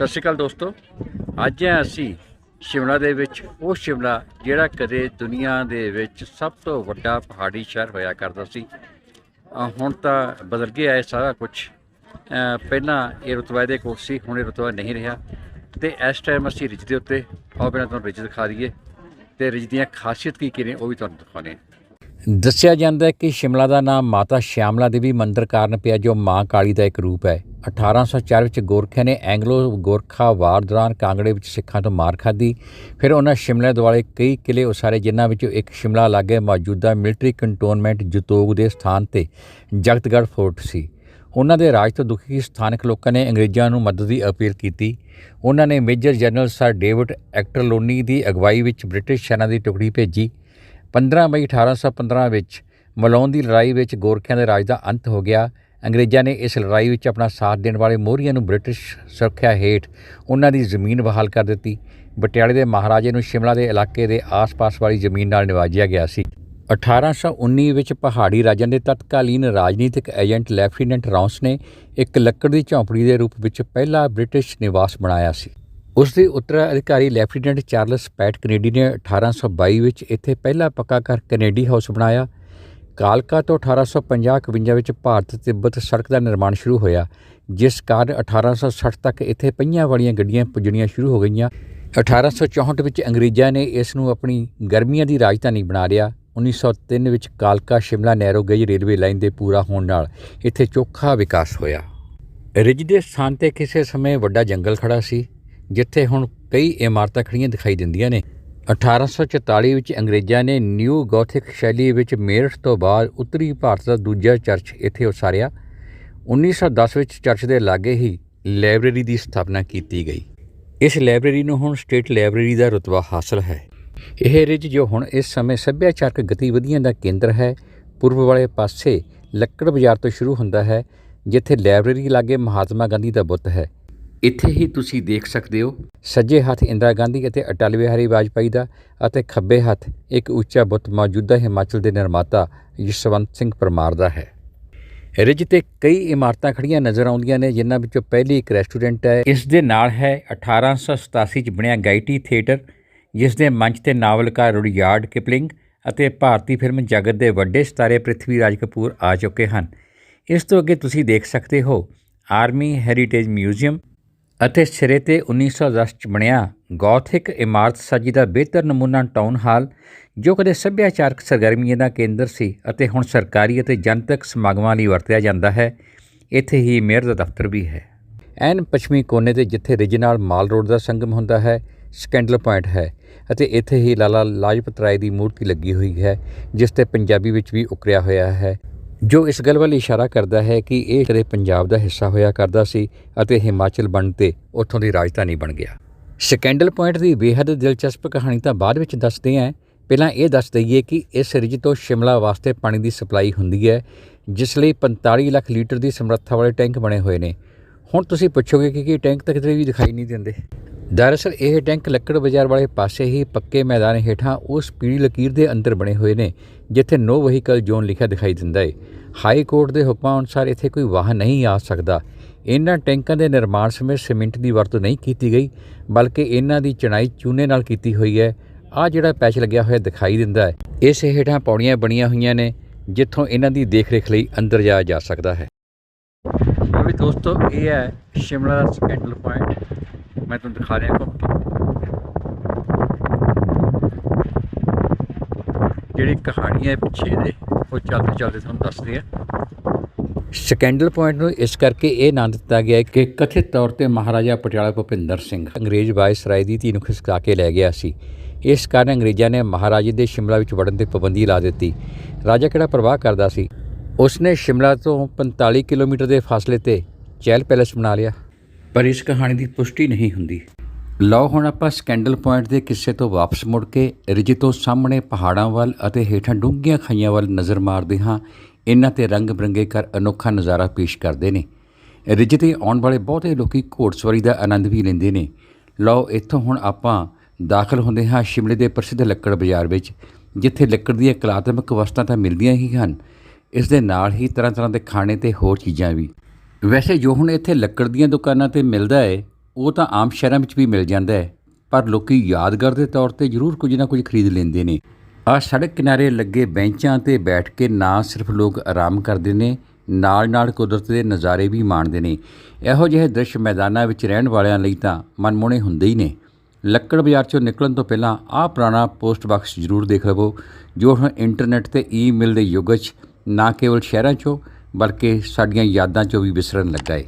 ਸਤਿ ਸ਼੍ਰੀ ਅਕਾਲ ਦੋਸਤੋ। ਅੱਜ ਅਸੀਂ ਸ਼ਿਮਲਾ ਦੇ ਵਿੱਚ, ਉਹ ਸ਼ਿਮਲਾ ਜਿਹੜਾ ਕਦੇ ਦੁਨੀਆ ਦੇ ਵਿੱਚ ਸਭ ਤੋਂ ਵੱਡਾ ਪਹਾੜੀ ਸ਼ਹਿਰ ਹੋਇਆ ਕਰਦਾ ਸੀ। ਹੁਣ ਤਾਂ ਬਦਲ ਗਿਆ ਹੈ ਸਾਰਾ ਕੁਝ ਪਹਿਲਾਂ ਇਹ ਰੁਤਬਾ ਦੇ ਕੋਲ ਸੀ, ਹੁਣ ਇਹ ਰੁਤਬਾ ਨਹੀਂ ਰਿਹਾ। ਤੇ ਇਸ ਟਾਈਮ ਅਸੀਂ ਰਿਜ ਦੇ ਉੱਤੇ, ਆਓ ਪਹਿਲਾਂ ਤੁਹਾਨੂੰ ਰਿਜ ਦਿਖਾ ਦਈਏ। ਤੇ ਰਿਜ ਦੀਆਂ ਖਾਸੀਅਤ ਕੀ ਕੀ ਨੇ, ਉਹ ਵੀ ਤੁਹਾਨੂੰ ਦਿਖਾਉਂਦੇ ਹਾਂ। ਦੱਸਿਆ ਜਾਂਦਾ ਹੈ ਕਿ ਸ਼ਿਮਲਾ ਦਾ ਨਾਮ ਮਾਤਾ ਸ਼ਿਆਮਲਾ ਦੇਵੀ ਮੰਦਿਰ ਕਾਰਨ ਪਿਆ, ਜੋ ਮਾਂ ਕਾਲੀ ਦਾ ਇੱਕ ਰੂਪ ਹੈ। 1804 ਵਿੱਚ ਗੋਰਖਿਆਂ ਨੇ ਐਂਗਲੋ ਗੋਰਖਾ ਵਾਰ ਦੌਰਾਨ ਕਾਂਗੜੇ ਵਿੱਚ ਸਿੱਖਾਂ ਤੋਂ ਮਾਰ ਖਾਧੀ। ਫਿਰ ਉਹਨਾਂ ਸ਼ਿਮਲੇ ਦੁਆਲੇ ਕਈ ਕਿਲੇ ਉਸਾਰੇ, ਜਿਨ੍ਹਾਂ ਵਿੱਚੋਂ ਇੱਕ ਸ਼ਿਮਲਾ ਲਾਗੇ ਮੌਜੂਦਾ ਮਿਲਟਰੀ ਕੰਟੋਨਮੈਂਟ ਜਤੋਗ ਦੇ ਸਥਾਨ ਤੇ ਜਗਤਗੜ੍ਹ ਫੋਰਟ ਸੀ। ਉਹਨਾਂ ਦੇ ਰਾਜ ਤੋਂ ਦੁਖੀ ਸਥਾਨਕ ਲੋਕਾਂ ਨੇ ਅੰਗਰੇਜ਼ਾਂ ਨੂੰ ਮਦਦ ਦੀ ਅਪੀਲ ਕੀਤੀ। ਉਹਨਾਂ ਨੇ major general sir David Ochterlony ਦੀ ਅਗਵਾਈ ਵਿੱਚ ਬ੍ਰਿਟਿਸ਼ ਸੈਨਾ ਦੀ ਟੁਕੜੀ ਭੇਜੀ। 15 ਮਈ 1815 ਵਿੱਚ ਮਲੌਨ ਦੀ ਲੜਾਈ ਵਿੱਚ ਗੋਰਖਿਆਂ ਦੇ ਰਾਜ ਦਾ ਅੰਤ ਹੋ ਗਿਆ। ਅੰਗਰੇਜ਼ਾਂ ਨੇ ਇਸ ਲੜਾਈ ਵਿੱਚ ਆਪਣਾ ਸਾਥ ਦੇਣ ਵਾਲੇ ਮੋਹਰੀਆਂ ਨੂੰ ਬ੍ਰਿਟਿਸ਼ ਸੁਰੱਖਿਆ ਹੇਠ ਉਹਨਾਂ ਦੀ ਜ਼ਮੀਨ ਬਹਾਲ ਕਰ ਦਿੱਤੀ। ਪਟਿਆਲੇ ਦੇ ਮਹਾਰਾਜੇ ਨੂੰ ਸ਼ਿਮਲਾ ਦੇ ਇਲਾਕੇ ਦੇ ਆਸ-ਪਾਸ ਵਾਲੀ ਜ਼ਮੀਨ ਨਾਲ ਨਿਵਾਜਿਆ ਗਿਆ ਸੀ। 1819 ਵਿੱਚ ਪਹਾੜੀ ਰਾਜਾਂ ਦੇ ਤਤਕਾਲੀਨ ਰਾਜਨੀਤਿਕ ਏਜੰਟ ਲੈਫਟੀਨੈਂਟ ਰੌਂਸ ਨੇ ਇੱਕ ਲੱਕੜ ਦੀ ਝੌਂਪੜੀ ਦੇ ਰੂਪ ਵਿੱਚ ਪਹਿਲਾ ਬ੍ਰਿਟਿਸ਼ ਨਿਵਾਸ ਬਣਾਇਆ ਸੀ। ਉਸ ਦੇ ਉੱਤਰਾਧਿਕਾਰੀ ਲੈਫਟੀਨੈਂਟ ਚਾਰਲਸ ਪੈਟ ਕੈਨੇਡੀ ਨੇ 1822 ਵਿੱਚ ਇੱਥੇ ਪਹਿਲਾ ਪੱਕਾ ਘਰ ਕੈਨੇਡੀ ਹਾਊਸ ਬਣਾਇਆ। ਕਾਲਕਾ ਤੋਂ 1850-51 ਵਿੱਚ ਭਾਰਤ ਤਿੱਬਤ ਸੜਕ ਦਾ ਨਿਰਮਾਣ ਸ਼ੁਰੂ ਹੋਇਆ, ਜਿਸ ਕਾਰਨ 1860 ਤੱਕ ਇੱਥੇ ਪਹੀਆਂ ਵਾਲੀਆਂ ਗੱਡੀਆਂ ਪੁੱਜਣੀਆਂ ਸ਼ੁਰੂ ਹੋ ਗਈਆਂ। 1864 ਵਿੱਚ ਅੰਗਰੇਜ਼ਾਂ ਨੇ ਇਸ ਨੂੰ ਆਪਣੀ ਗਰਮੀਆਂ ਦੀ ਰਾਜਧਾਨੀ ਬਣਾ ਲਿਆ। 1903 ਵਿੱਚ ਕਾਲਕਾ Shimla narrow gauge railway line ਦੇ ਪੂਰਾ ਹੋਣ ਨਾਲ ਇੱਥੇ ਚੋਖਾ ਵਿਕਾਸ ਹੋਇਆ। ਰਿਜ ਦੇ ਸਥਾਨ ਤੇ ਕਿਸੇ ਸਮੇਂ ਵੱਡਾ ਜੰਗਲ ਖੜਾ ਸੀ। ਜਿੱਥੇ ਹੁਣ ਕਈ ਇਮਾਰਤਾਂ ਖੜੀਆਂ ਦਿਖਾਈ ਦਿੰਦੀਆਂ ਨੇ। 1844 ਵਿੱਚ ਅੰਗਰੇਜ਼ਾਂ ਨੇ ਨਿਊ ਗੋਥਿਕ ਸ਼ੈਲੀ ਵਿੱਚ ਮੇਰਠ ਤੋਂ ਬਾਅਦ ਉੱਤਰੀ ਭਾਰਤ ਦਾ ਦੂਜਾ ਚਰਚ ਇੱਥੇ ਉਸਾਰਿਆ। 1910 ਵਿੱਚ ਚਰਚ ਦੇ ਲਾਗੇ ਹੀ ਲਾਇਬ੍ਰੇਰੀ ਦੀ ਸਥਾਪਨਾ ਕੀਤੀ ਗਈ। ਇਸ ਲਾਇਬ੍ਰੇਰੀ ਨੂੰ ਹੁਣ ਸਟੇਟ ਲਾਇਬ੍ਰੇਰੀ ਦਾ ਰੁਤਬਾ ਹਾਸਲ ਹੈ। ਇਹ ਰਿਜ ਜੋ ਹੁਣ ਇਸ ਸਮੇਂ ਸੱਭਿਆਚਾਰਕ ਗਤੀਵਿਧੀਆਂ ਦਾ ਕੇਂਦਰ ਹੈ, ਪੂਰਬ ਵਾਲੇ ਪਾਸੇ ਲੱਕੜ ਬਾਜ਼ਾਰ ਤੋਂ ਸ਼ੁਰੂ ਹੁੰਦਾ ਹੈ, ਜਿੱਥੇ ਲਾਇਬ੍ਰੇਰੀ ਲਾਗੇ ਮਹਾਤਮਾ ਗਾਂਧੀ ਦਾ ਬੁੱਤ ਹੈ। ਇੱਥੇ ਹੀ ਤੁਸੀਂ ਦੇਖ ਸਕਦੇ ਹੋ ਸੱਜੇ ਹੱਥ ਇੰਦਰਾ ਗਾਂਧੀ ਅਤੇ ਅਟਲ ਬਿਹਾਰੀ ਵਾਜਪਾਈ ਦਾ ਅਤੇ ਖੱਬੇ ਹੱਥ ਇੱਕ ਉੱਚਾ ਬੁੱਤ ਮੌਜੂਦਾ ਹਿਮਾਚਲ ਦੇ ਨਿਰਮਾਤਾ ਯਸ਼ਵੰਤ ਸਿੰਘ ਪਰਮਾਰ ਦਾ ਹੈ। ਰਿਜ ਤੇ ਕਈ ਇਮਾਰਤਾਂ ਖੜੀਆਂ ਨਜ਼ਰ ਆਉਂਦੀਆਂ ਨੇ, ਜਿਨ੍ਹਾਂ ਵਿੱਚੋਂ ਪਹਿਲੀ ਇੱਕ ਰੈਸਟੋਰੈਂਟ ਹੈ। ਇਸ ਦੇ ਨਾਲ ਹੈ 1887 ਚ ਬਣਿਆ ਗਾਇਟੀ ਥੀਏਟਰ, ਜਿਸ ਦੇ ਮੰਚ ਤੇ ਨਾਵਲਕਾਰ ਰੁਡਯਾਰਡ ਕਿਪਲਿੰਗ ਅਤੇ ਭਾਰਤੀ ਫਿਲਮ ਜਗਤ ਦੇ ਵੱਡੇ ਸਿਤਾਰੇ ਪ੍ਰਿਥਵੀ ਰਾਜ ਕਪੂਰ ਆ ਚੁੱਕੇ ਹਨ। ਇਸ ਤੋਂ ਅੱਗੇ ਤੁਸੀਂ ਦੇਖ ਸਕਦੇ ਹੋ ਆਰਮੀ ਹੈਰੀਟੇਜ ਮਿਊਜ਼ੀਅਮ ਅਤੇ ਸਿਰੇ ਤੇ 1910 ਚ ਬਣਿਆ ਗੋਥਿਕ ਇਮਾਰਤ ਸਾਜੀ ਦਾ ਬਿਹਤਰ ਨਮੂਨਾ ਟਾਊਨ ਹਾਲ, ਜੋ ਕਦੇ ਸੱਭਿਆਚਾਰਕ ਸਰਗਰਮੀਆਂ ਦਾ ਕੇਂਦਰ ਸੀ ਅਤੇ ਹੁਣ ਸਰਕਾਰੀ ਅਤੇ ਜਨਤਕ ਸਮਾਗਮਾਂ ਲਈ ਵਰਤਿਆ ਜਾਂਦਾ ਹੈ, ਇੱਥੇ ਹੀ ਮੇਅਰ ਦਾ ਦਫ਼ਤਰ ਵੀ ਹੈ। ਐਨ ਪੱਛਮੀ ਕੋਨੇ ਤੇ ਜਿੱਥੇ ਰਿਜਨਾਲ ਮਾਲ ਰੋਡ ਦਾ ਸੰਗਮ ਹੁੰਦਾ ਹੈ, ਸਕੈਂਡਲ ਪੁਆਇੰਟ ਹੈ ਅਤੇ ਇੱਥੇ ਹੀ ਲਾਲਾ ਲਾਜਪਤ ਰਾਏ ਦੀ ਮੂਰਤੀ ਲੱਗੀ ਹੋਈ ਹੈ, ਜਿਸ ਤੇ ਪੰਜਾਬੀ ਵਿੱਚ ਵੀ ਉਕਰਿਆ ਹੋਇਆ ਹੈ। ਜੋ ਇਸ ਗੱਲ ਵੱਲ ਇਸ਼ਾਰਾ ਕਰਦਾ ਹੈ ਕਿ ਇਹ ਕਦੇ ਪੰਜਾਬ ਦਾ ਹਿੱਸਾ ਹੋਇਆ ਕਰਦਾ ਸੀ ਅਤੇ ਹਿਮਾਚਲ ਬਣ ਤੇ ਉੱਥੋਂ ਦੀ ਰਾਜਧਾਨੀ ਬਣ ਗਿਆ। ਸਕੈਂਡਲ ਪੁਆਇੰਟ ਦੀ ਬੇਹੱਦ ਦਿਲਚਸਪ ਕਹਾਣੀ ਤਾਂ ਬਾਅਦ ਵਿੱਚ ਦੱਸਦੇ ਹਾਂ ਪਹਿਲਾਂ ਇਹ ਦੱਸ ਦਈਏ ਕਿ ਇਸ ਰਿਜ ਤੋਂ ਸ਼ਿਮਲਾ ਵਾਸਤੇ ਪਾਣੀ ਦੀ ਸਪਲਾਈ ਹੁੰਦੀ ਹੈ, ਜਿਸ ਲਈ 45 ਲੱਖ ਲੀਟਰ ਦੀ ਸਮਰੱਥਾ ਵਾਲੇ ਟੈਂਕ ਬਣੇ ਹੋਏ ਨੇ। ਹੁਣ ਤੁਸੀਂ ਪੁੱਛੋਗੇ ਕਿ ਕੀ ਟੈਂਕ ਤਾਂ ਕਿਤੇ ਵੀ ਦਿਖਾਈ ਨਹੀਂ ਦਿੰਦੇ। ਦਰਅਸਲ, ਇਹ ਟੈਂਕ ਲੱਕੜ ਬਾਜ਼ਾਰ ਵਾਲੇ ਪਾਸੇ ਹੀ ਪੱਕੇ ਮੈਦਾਨ ਹੇਠਾਂ ਉਸ ਪੀਲੀ ਲਕੀਰ ਦੇ ਅੰਦਰ ਬਣੇ ਹੋਏ ਨੇ, ਜਿੱਥੇ ਨੋ ਵਹੀਕਲ ਜ਼ੋਨ ਲਿਖਿਆ ਦਿਖਾਈ ਦਿੰਦਾ ਹੈ ਹਾਈ ਕੋਰਟ ਦੇ ਹੁਕਮਾਂ ਅਨੁਸਾਰ ਇੱਥੇ ਕੋਈ ਵਾਹਨ ਨਹੀਂ ਆ ਸਕਦਾ। ਇਹਨਾਂ ਟੈਂਕਾਂ ਦੇ ਨਿਰਮਾਣ ਸਮੇਂ ਸੀਮਿੰਟ ਦੀ ਵਰਤੋਂ ਨਹੀਂ ਕੀਤੀ ਗਈ, ਬਲਕਿ ਇਹਨਾਂ ਦੀ ਚਣਾਈ ਚੂਨੇ ਨਾਲ ਕੀਤੀ ਹੋਈ ਹੈ। ਆ ਜਿਹੜਾ ਪੈਚ ਲੱਗਿਆ ਹੋਇਆ ਦਿਖਾਈ ਦਿੰਦਾ ਹੈ। ਇਸ ਹੇਠਾਂ ਪੌੜੀਆਂ ਬਣੀਆਂ ਹੋਈਆਂ ਨੇ, ਜਿੱਥੋਂ ਇਹਨਾਂ ਦੀ ਦੇਖਰੇਖ ਲਈ ਅੰਦਰ ਜਾਇਆ ਜਾ ਸਕਦਾ ਹੈ। ਵੀ ਦੋਸਤੋ, ਇਹ ਹੈ ਸ਼ਿਮਲਾ ਦਾ ਸਕੈਂਡਲ ਪੁਆਇੰਟ ਮੈਂ ਤੁਹਾਨੂੰ ਦਿਖਾ ਰਿਹਾ ਘੁੰਮ ਕੇ ਜਿਹੜੀ ਕਹਾਣੀ ਹੈ ਪਿੱਛੇ ਦੇ ਉਹ ਚੱਲਦੇ ਚੱਲਦੇ ਤੁਹਾਨੂੰ ਦੱਸਦੇ ਆ ਸਕੈਂਡਲ ਪੁਆਇੰਟ ਨੂੰ ਇਸ ਕਰਕੇ ਇਹ ਨਾਂ ਦਿੱਤਾ ਗਿਆ ਕਿ ਕਥਿਤ ਤੌਰ ਤੇ ਮਹਾਰਾਜਾ ਪਟਿਆਲਾ ਭੁਪਿੰਦਰ ਸਿੰਘ ਅੰਗਰੇਜ਼ ਵਾਇਸਰਾਏ ਦੀ ਧੀ ਨੂੰ ਖਿਸਕਾ ਕੇ ਲੈ ਗਿਆ ਸੀ ਇਸ ਕਾਰਨ ਅੰਗਰੇਜ਼ਾਂ ਨੇ ਮਹਾਰਾਜੇ ਦੇ ਸ਼ਿਮਲਾ ਵਿੱਚ ਵੜਨ ਤੇ ਪਾਬੰਦੀ ਲਾ ਦਿੱਤੀ ਰਾਜਾ ਕਿਹੜਾ ਪ੍ਰਵਾਹ ਕਰਦਾ ਸੀ ਉਸਨੇ ਸ਼ਿਮਲਾ ਤੋਂ 45 ਕਿਲੋਮੀਟਰ ਦੇ ਫਾਸਲੇ ਤੇ ਚਹਿਲ ਪੈਲੇਸ ਬਣਾ ਲਿਆ ਪਰ ਇਸ ਕਹਾਣੀ ਦੀ ਪੁਸ਼ਟੀ ਨਹੀਂ ਹੁੰਦੀ। ਲਓ ਹੁਣ ਆਪਾਂ ਸਕੈਂਡਲ ਪੁਆਇੰਟ ਦੇ ਕਿੱਸੇ ਤੋਂ ਵਾਪਸ ਮੁੜ ਕੇ ਰਿਜ ਤੋਂ ਸਾਹਮਣੇ ਪਹਾੜਾਂ ਵੱਲ ਅਤੇ ਹੇਠਾਂ ਡੂੰਘੀਆਂ ਖਾਈਆਂ ਵੱਲ ਨਜ਼ਰ ਮਾਰਦੇ ਹਾਂ। ਇਹਨਾਂ ਤੇ ਰੰਗ ਬਰੰਗੇ ਕਰ ਅਨੋਖਾ ਨਜ਼ਾਰਾ ਪੇਸ਼ ਕਰਦੇ ਨੇ। ਰਿਜ ਤੇ ਆਉਣ ਵਾਲੇ ਬਹੁਤੇ ਲੋਕੀ ਘੋੜਸਵਾਰੀ ਦਾ ਆਨੰਦ ਵੀ ਲੈਂਦੇ ਨੇ। ਲਓ ਇੱਥੋਂ ਹੁਣ ਆਪਾਂ ਦਾਖਲ ਹੁੰਦੇ ਹਾਂ ਸ਼ਿਮਲੇ ਦੇ ਪ੍ਰਸਿੱਧ ਲੱਕੜ ਬਾਜ਼ਾਰ ਵਿੱਚ, ਜਿੱਥੇ ਲੱਕੜ ਦੀਆਂ ਕਲਾਤਮਕ ਵਸਤਾਂ ਤਾਂ ਮਿਲਦੀਆਂ ਹੀ ਹਨ। ਇਸ ਦੇ ਨਾਲ ਹੀ ਤਰ੍ਹਾਂ ਤਰ੍ਹਾਂ ਦੇ ਖਾਣੇ ਤੇ ਹੋਰ ਚੀਜ਼ਾਂ ਵੀ। ਵੈਸੇ ਜੋ ਹੁਣ ਇੱਥੇ ਲੱਕੜ ਦੀਆਂ ਦੁਕਾਨਾਂ ਤੇ ਮਿਲਦਾ ਹੈ ਉਹ ਤਾਂ ਆਮ ਸ਼ਹਿਰਾਂ ਵਿੱਚ ਵੀ ਮਿਲ ਜਾਂਦਾ ਹੈ ਪਰ ਲੋਕੀ ਯਾਦਗਾਰ ਦੇ ਤੌਰ ਤੇ ਜ਼ਰੂਰ ਕੁਝ ਨਾ ਕੁਝ ਖਰੀਦ ਲੈਂਦੇ ਨੇ। ਆ ਸੜਕ ਕਿਨਾਰੇ ਲੱਗੇ ਬੈਂਚਾਂ ਤੇ ਬੈਠ ਕੇ ਨਾ ਸਿਰਫ ਲੋਕ ਆਰਾਮ ਕਰਦੇ ਨੇ, ਨਾਲ-ਨਾਲ ਕੁਦਰਤ ਦੇ ਨਜ਼ਾਰੇ ਵੀ ਮਾਣਦੇ ਨੇ। ਇਹੋ ਜਿਹੇ ਦ੍ਰਿਸ਼ ਮੈਦਾਨਾਂ ਵਿੱਚ ਰਹਿਣ ਵਾਲਿਆਂ ਲਈ ਤਾਂ ਮਨਮੋਹਣੇ ਹੁੰਦੇ ਹੀ ਨੇ। ਲੱਕੜ ਬਾਜ਼ਾਰ ਚੋਂ ਨਿਕਲਣ ਤੋਂ ਪਹਿਲਾਂ ਆਹ ਪੁਰਾਣਾ ਪੋਸਟ ਬਾਕਸ ਜ਼ਰੂਰ ਦੇਖ ਲਵੋ, ਜੋ ਹੁਣ ਇੰਟਰਨੈਟ ਤੇ ਈਮੇਲ ਦੇ ਯੁੱਗ 'ਚ ਨਾ ਕੇਵਲ ਸ਼ਹਿਰਾਂ 'ਚੋਂ ਬਲਕਿ ਸਾਡੀਆਂ ਯਾਦਾਂ 'ਚੋਂ ਵੀ ਵਿਸਰਨ ਲੱਗਾ ਏ।